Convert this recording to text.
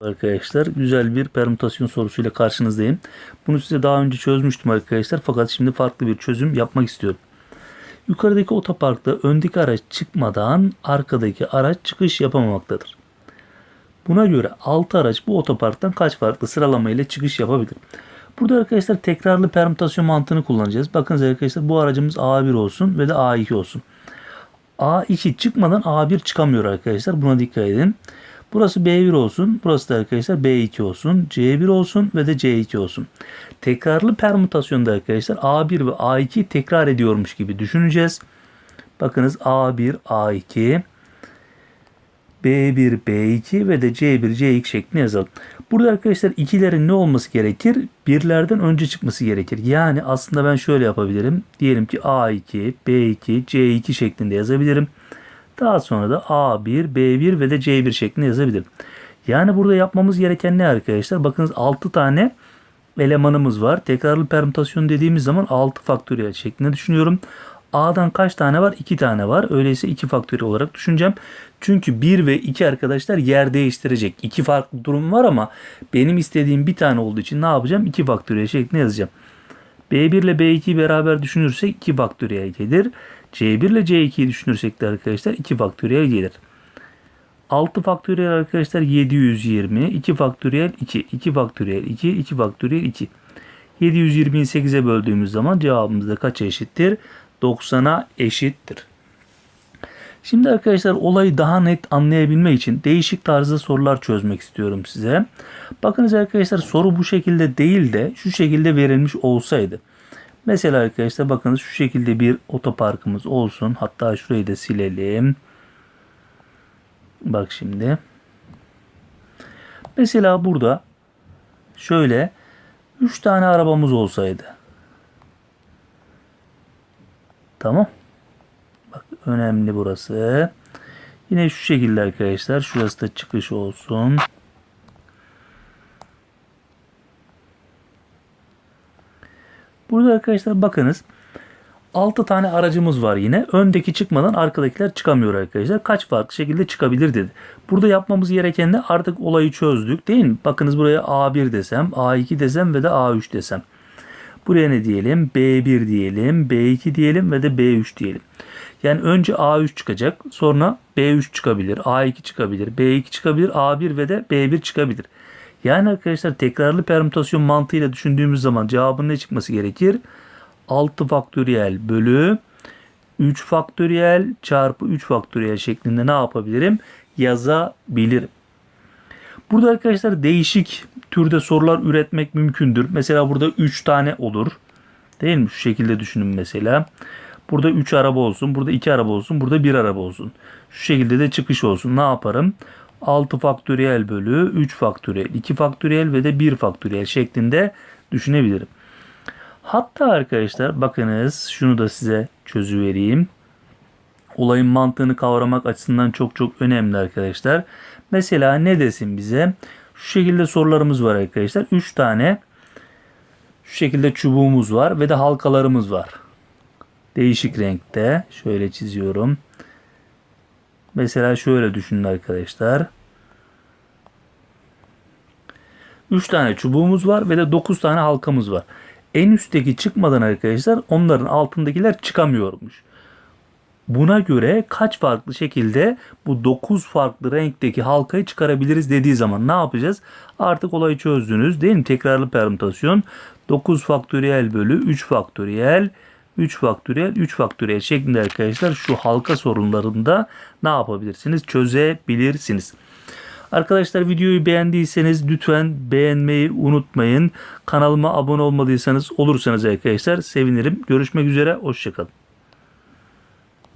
Arkadaşlar güzel bir permütasyon sorusuyla karşınızdayım. Bunu size daha önce çözmüştüm arkadaşlar fakat şimdi farklı bir çözüm yapmak istiyorum. Yukarıdaki otoparkta öndeki araç çıkmadan arkadaki araç çıkış yapamamaktadır. Buna göre 6 araç bu otoparktan kaç farklı sıralama ile çıkış yapabilir? Burada arkadaşlar tekrarlı permütasyon mantığını kullanacağız. Bakınız arkadaşlar bu aracımız A1 olsun ve de A2 olsun. A2 çıkmadan A1 çıkamıyor arkadaşlar. Buna dikkat edin. Burası B1 olsun. Burası da arkadaşlar B2 olsun. C1 olsun ve de C2 olsun. Tekrarlı permütasyonda arkadaşlar A1 ve A2 tekrar ediyormuş gibi düşüneceğiz. Bakınız A1, A2, B1, B2 ve de C1, C2 şeklinde yazalım. Burada arkadaşlar ikilerin ne olması gerekir? Birlerden önce çıkması gerekir. Yani aslında ben şöyle yapabilirim. Diyelim ki A2, B2, C2 şeklinde yazabilirim. Daha sonra da A1, B1 ve de C1 şeklinde yazabilirim. Yani burada yapmamız gereken ne arkadaşlar? Bakınız 6 tane elemanımız var. Tekrarlı permütasyon dediğimiz zaman 6 faktöriyel şeklinde düşünüyorum. A'dan kaç tane var? 2 tane var. Öyleyse 2 faktöriyel olarak düşüneceğim. Çünkü 1 ve 2 arkadaşlar yer değiştirecek. 2 farklı durum var ama benim istediğim bir tane olduğu için ne yapacağım? 2 faktöriyel şeklinde yazacağım. B1 ile B2'yi beraber düşünürsek 2 faktöriyel gelir. C1 ile C2'yi düşünürsek de arkadaşlar 2 faktöriyel gelir. 6 faktöriyel arkadaşlar 720. 2 faktöriyel 2. 2 faktöriyel 2. 2 faktöriyel 2. 720'yi 8'e böldüğümüz zaman cevabımız da kaça eşittir? 90'a eşittir. Şimdi arkadaşlar olayı daha net anlayabilmek için değişik tarzda sorular çözmek istiyorum size. Bakınız arkadaşlar soru bu şekilde değil de şu şekilde verilmiş olsaydı. Mesela arkadaşlar bakınız şu şekilde bir otoparkımız olsun. Hatta şurayı da silelim. Bak şimdi. Mesela burada şöyle 3 tane arabamız olsaydı. Tamam. Önemli burası. Yine şu şekilde arkadaşlar. Şurası da çıkış olsun. Burada arkadaşlar bakınız 6 tane aracımız var yine. Öndeki çıkmadan arkadakiler çıkamıyor arkadaşlar. Kaç farklı şekilde çıkabilir dedi. Burada yapmamız gereken de artık olayı çözdük değil mi? Bakınız buraya A1 desem, A2 desem ve de A3 desem. Buraya ne diyelim? B1 diyelim, B2 diyelim ve de B3 diyelim. Yani önce A3 çıkacak, sonra B3 çıkabilir, A2 çıkabilir, B2 çıkabilir, A1 ve de B1 çıkabilir. Yani arkadaşlar tekrarlı permütasyon mantığıyla düşündüğümüz zaman cevabın ne çıkması gerekir? 6 faktöriyel bölü 3 faktöriyel çarpı 3 faktöriyel şeklinde ne yapabilirim? Yazabilirim. Burada arkadaşlar değişik türde sorular üretmek mümkündür. Mesela burada 3 tane olur. Değil mi? Şu şekilde düşünün mesela. Burada 3 araba olsun. Burada 2 araba olsun. Burada 1 araba olsun. Şu şekilde de çıkış olsun. Ne yaparım? 6 faktöriyel bölü 3 faktöriyel, 2 faktöriyel ve de 1 faktöriyel şeklinde düşünebilirim. Hatta arkadaşlar bakınız şunu da size çözüvereyim. Olayın mantığını kavramak açısından çok çok önemli arkadaşlar. Mesela ne desin bize? Şu şekilde sorularımız var arkadaşlar. 3 tane şu şekilde çubuğumuz var ve de halkalarımız var. Değişik renkte. Şöyle çiziyorum. Mesela şöyle düşünün arkadaşlar. 3 tane çubuğumuz var ve de 9 tane halkamız var. En üstteki çıkmadan arkadaşlar onların altındakiler çıkamıyormuş. Buna göre kaç farklı şekilde bu 9 farklı renkteki halkayı çıkarabiliriz dediği zaman ne yapacağız? Artık olayı çözdünüz değil mi? Tekrarlı permütasyon 9 faktöriyel bölü 3 faktöriyel 3 faktöriyel 3 faktöriyel şeklinde arkadaşlar şu halka sorunlarında ne yapabilirsiniz? Çözebilirsiniz. Arkadaşlar videoyu beğendiyseniz lütfen beğenmeyi unutmayın. Kanalıma abone olmadıysanız olursanız arkadaşlar sevinirim. Görüşmek üzere. Hoşçakalın.